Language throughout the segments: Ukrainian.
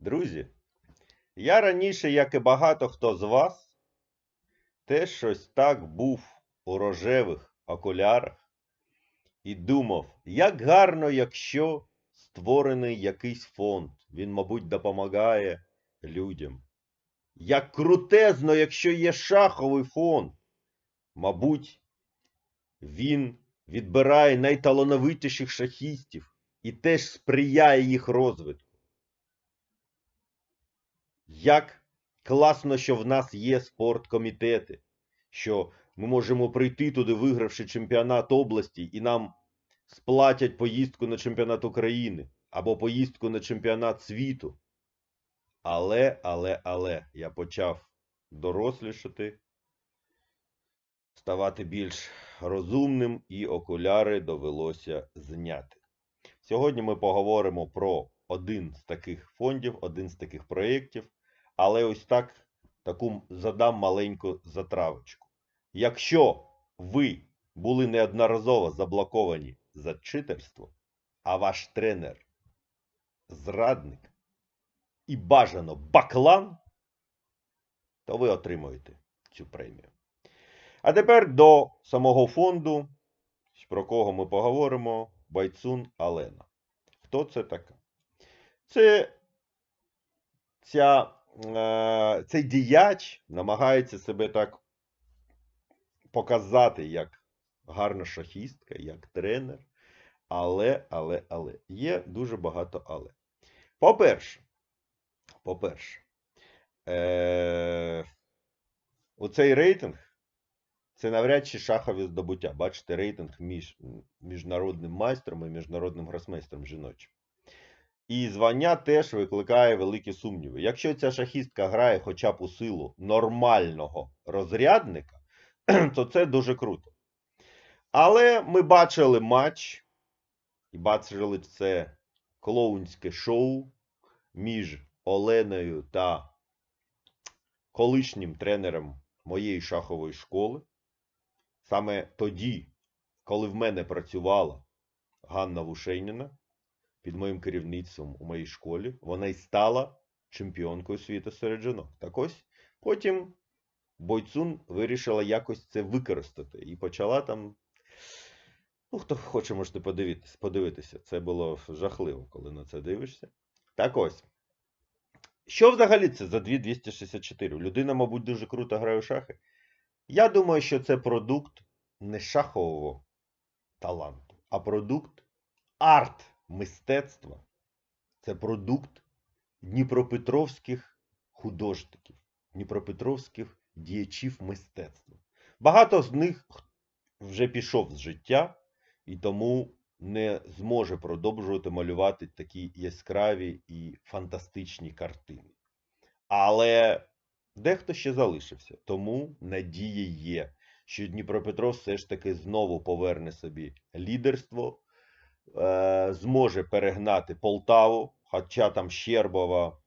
Друзі, я раніше, як і багато хто з вас, теж щось так був у рожевих окулярах і думав, як гарно, якщо створений якийсь фонд, він, мабуть, допомагає людям. Як крутезно, якщо є шаховий фонд, мабуть, він відбирає найталановитіших шахістів і теж сприяє їх розвитку. Як класно, що в нас є спорткомітети, що ми можемо прийти туди, вигравши чемпіонат області, і нам сплатять поїздку на чемпіонат України або поїздку на чемпіонат світу. Але, але, але я почав дорослішати, ставати більш розумним, і окуляри довелося зняти. Сьогодні ми поговоримо про один з таких фондів, один з таких проєктів, але ось так таку задам маленьку затравочку. Якщо ви були неодноразово заблоковані за читерство, а ваш тренер зрадник і бажано баклан, то ви отримуєте цю премію. А тепер до самого фонду, про кого ми поговоримо, Байцун Алена. Хто це така? Це ця, цей діяч намагається себе так показати як гарна шахістка, як тренер. Але, але, але. Є дуже багато але. По-перше, по-перше, е, оцей рейтинг це навряд чи шахові здобуття. Бачите, рейтинг між міжнародним майстром і міжнародним гросмейстром жіночим. І звання теж викликає великі сумніви. Якщо ця шахістка грає хоча б у силу нормального розрядника, то це дуже круто. Але ми бачили матч, і бачили це клоунське шоу між Оленою та колишнім тренером моєї шахової школи. Саме тоді, коли в мене працювала Ганна Вушейніна під моїм керівництвом у моїй школі, вона й стала чемпіонкою світу серед жінок. Так ось потім Бойцун вирішила якось це використати і почала там. Ну, хто хоче, можете подивитися. подивитися. Це було жахливо, коли на це дивишся. Так ось. Що взагалі це за 2264? Людина, мабуть, дуже круто грає у шахи. Я думаю, що це продукт не шахового таланту, а продукт арт-мистецтва. Це продукт дніпропетровських художників, дніпропетровських діячів мистецтва. Багато з них вже пішов з життя і тому не зможе продовжувати малювати такі яскраві і фантастичні картини. Але дехто ще залишився, тому надія є, що Дніпропетров все ж таки знову поверне собі лідерство, зможе перегнати Полтаву, хоча там Щербова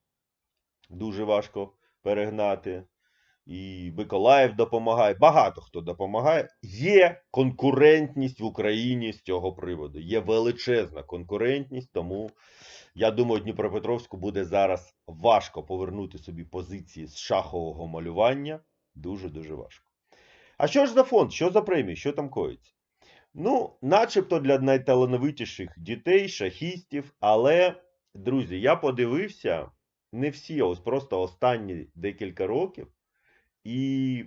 дуже важко перегнати. І Миколаїв допомагає, багато хто допомагає. Є конкурентність в Україні з цього приводу. Є величезна конкурентність, тому я думаю, Дніпропетровську буде зараз важко повернути собі позиції з шахового малювання. Дуже-дуже важко. А що ж за фонд? Що за премії? Що там коїться? Ну, начебто для найталановитіших дітей, шахістів, але, друзі, я подивився не всі, ось просто останні декілька років. І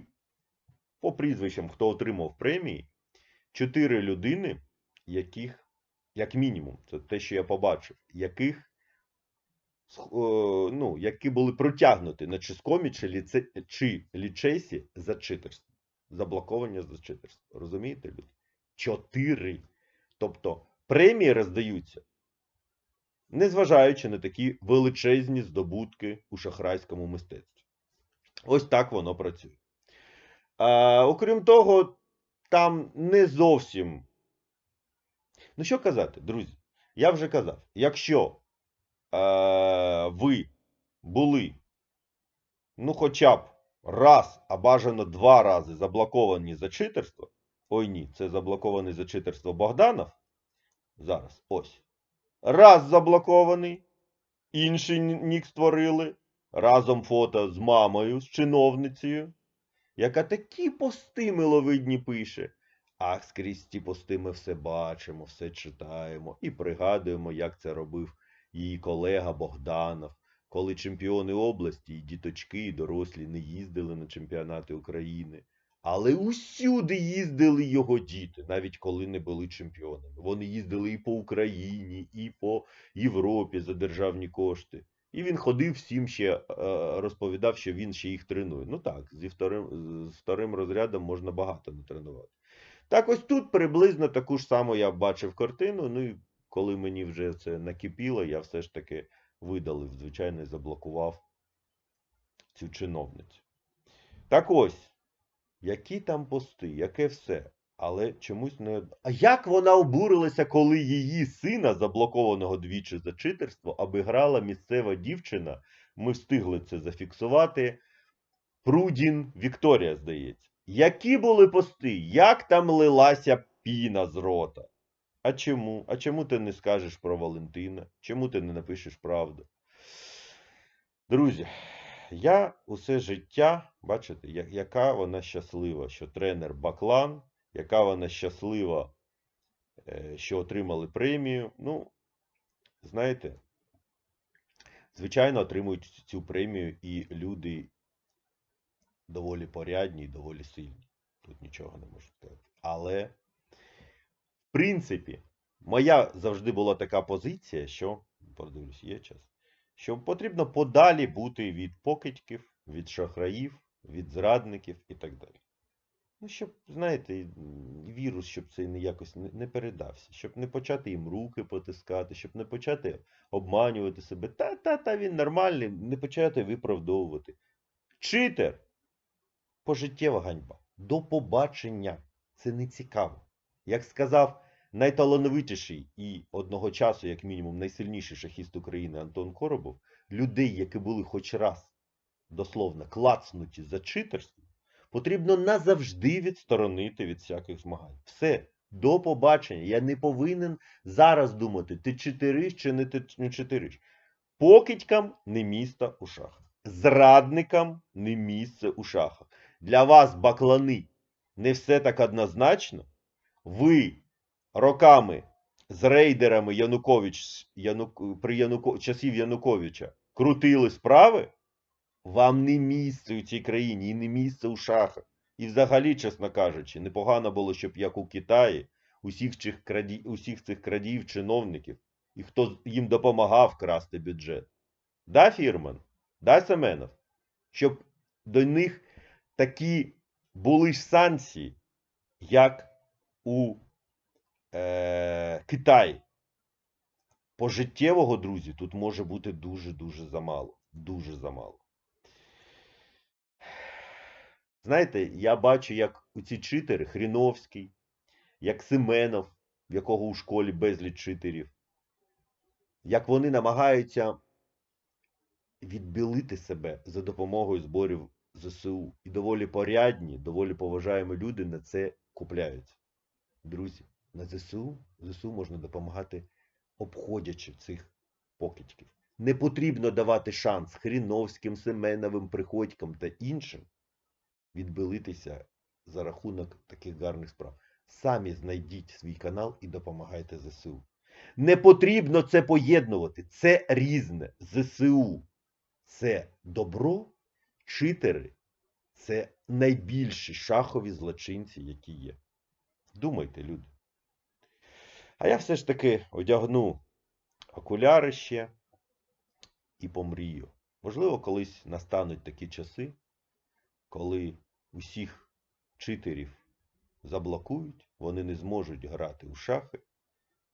по прізвищам, хто отримав премії, чотири людини, яких, як мінімум, це те, що я побачив, яких ну, які були протягнуті на Чискомі чи, ліце, чи лічейсі за читерство. Заблоковані за читерство. Розумієте, люди? Чотири. Тобто премії роздаються, незважаючи на такі величезні здобутки у шахрайському мистецтві. Ось так воно працює. А, Окрім того, там не зовсім. Ну, що казати, друзі? Я вже казав, якщо а, ви були, ну, хоча б раз, а бажано два рази заблоковані за читерство. Ой ні, це заблокований за читерство Богданов. Зараз ось. Раз заблокований. інший нік створили. Разом фото з мамою, з чиновницею, яка такі пости миловидні пише. Ах, скрізь ті пости ми все бачимо, все читаємо і пригадуємо, як це робив її колега Богданов, коли чемпіони області, і діточки, і дорослі не їздили на чемпіонати України. Але усюди їздили його діти, навіть коли не були чемпіонами. Вони їздили і по Україні, і по Європі за державні кошти. І він ходив всім ще е, розповідав, що він ще їх тренує. Ну так, зі вторим, з вторим розрядом можна багато не тренувати. Так ось тут приблизно таку ж саму я бачив картину. Ну і коли мені вже це накипіло, я все ж таки видалив, звичайно, заблокував цю чиновницю. Так ось, які там пости, яке все. Але чомусь не. А як вона обурилася, коли її сина, заблокованого двічі за читерство, обіграла місцева дівчина? Ми встигли це зафіксувати. Прудін Вікторія, здається. Які були пости? Як там лилася піна з рота? А чому? А чому ти не скажеш про Валентина? Чому ти не напишеш правду? Друзі, я усе життя, бачите, яка вона щаслива, що тренер Баклан, яка вона щаслива, е, що отримали премію. Ну, знаєте, звичайно, отримують цю премію і люди доволі порядні доволі сильні. Тут нічого не можу сказати. Але, в принципі, моя завжди була така позиція, що, подивлюсь, є час, що потрібно подалі бути від покидьків, від шахраїв, від зрадників і так далі. Ну, щоб, знаєте, вірус, щоб це якось не, не передався, щоб не почати їм руки потискати, щоб не почати обманювати себе. Та-та-та, він нормальний, не почати виправдовувати. Читер! Пожиттєва ганьба. До побачення. Це не цікаво. Як сказав найталановитіший і одного часу, як мінімум, найсильніший шахіст України Антон Коробов, людей, які були хоч раз дословно клацнуті за читерство, потрібно назавжди відсторонити від всяких змагань. Все, до побачення. Я не повинен зараз думати, ти читериш чи не ти не читериш. Покидькам не місто у шахах. Зрадникам не місце у шахах. Для вас, баклани, не все так однозначно. Ви роками з рейдерами Янукович, Янук, при Януко, часів Януковича крутили справи, вам не місце у цій країні і не місце у шахах. І взагалі, чесно кажучи, непогано було, щоб як у Китаї усіх цих, краді, усіх цих крадіїв, чиновників, і хто їм допомагав красти бюджет. Да, Фірман? Да, Семенов? Щоб до них такі були ж санкції, як у е, Китаї. Пожиттєвого, друзі, тут може бути дуже-дуже замало. Дуже замало. Знаєте, я бачу, як у ці читери, Хріновський, як Семенов, в якого у школі безліч читерів, як вони намагаються відбілити себе за допомогою зборів ЗСУ. І доволі порядні, доволі поважаємо люди на це купляються. Друзі, на ЗСУ, ЗСУ можна допомагати, обходячи цих покидьків. Не потрібно давати шанс Хріновським, Семеновим, Приходькам та іншим відбилитися за рахунок таких гарних справ. Самі знайдіть свій канал і допомагайте ЗСУ. Не потрібно це поєднувати. Це різне. ЗСУ це добро, читери це найбільші шахові злочинці, які є. Думайте, люди. А я все ж таки одягну окуляри ще і помрію. Можливо, колись настануть такі часи, коли усіх читерів заблокують, вони не зможуть грати у шахи,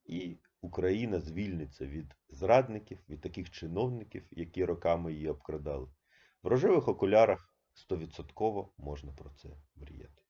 і Україна звільниться від зрадників, від таких чиновників, які роками її обкрадали. В рожевих окулярах 100% можна про це мріяти.